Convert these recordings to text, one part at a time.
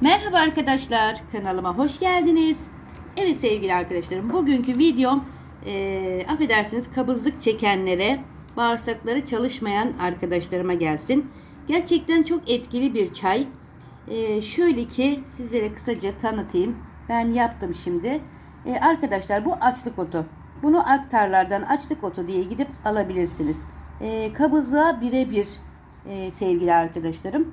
Merhaba arkadaşlar, kanalıma hoş geldiniz. Evet sevgili arkadaşlarım, bugünkü videom eee, affedersiniz kabızlık çekenlere, bağırsakları çalışmayan arkadaşlarıma gelsin. Gerçekten çok etkili bir çay. Eee, şöyle ki sizlere kısaca tanıtayım. Ben yaptım şimdi. Eee, arkadaşlar bu açlık otu. Bunu aktarlardan açlık otu diye gidip alabilirsiniz. Eee kabızlığa birebir eee, sevgili arkadaşlarım.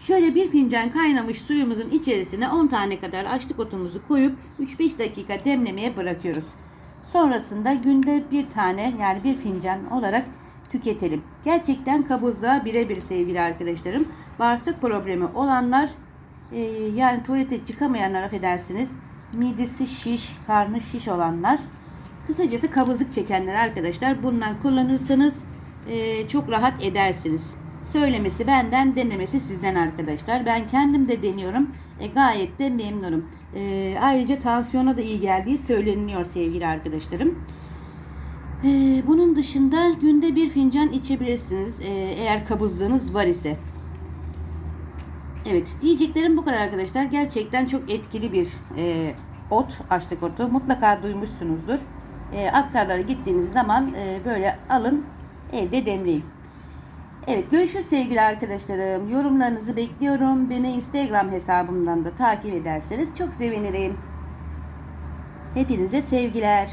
Şöyle bir fincan kaynamış suyumuzun içerisine 10 tane kadar açlık otumuzu koyup 3-5 dakika demlemeye bırakıyoruz. Sonrasında günde bir tane yani bir fincan olarak tüketelim. Gerçekten kabızlığa birebir sevgili arkadaşlarım. Bağırsak problemi olanlar e, yani tuvalete çıkamayanlar affedersiniz. Midesi şiş, karnı şiş olanlar. Kısacası kabızlık çekenler arkadaşlar bundan kullanırsanız e, çok rahat edersiniz. Söylemesi benden, denemesi sizden arkadaşlar. Ben kendim de deniyorum. E, gayet de memnunum. E, ayrıca tansiyona da iyi geldiği söyleniyor sevgili arkadaşlarım. E, bunun dışında günde bir fincan içebilirsiniz. E, eğer kabızlığınız var ise. Evet diyeceklerim bu kadar arkadaşlar. Gerçekten çok etkili bir e, ot, açlık otu. Mutlaka duymuşsunuzdur. E, aktarlara gittiğiniz zaman e, böyle alın evde demleyin. Evet görüşürüz sevgili arkadaşlarım. Yorumlarınızı bekliyorum. Beni Instagram hesabımdan da takip ederseniz çok sevinirim. Hepinize sevgiler.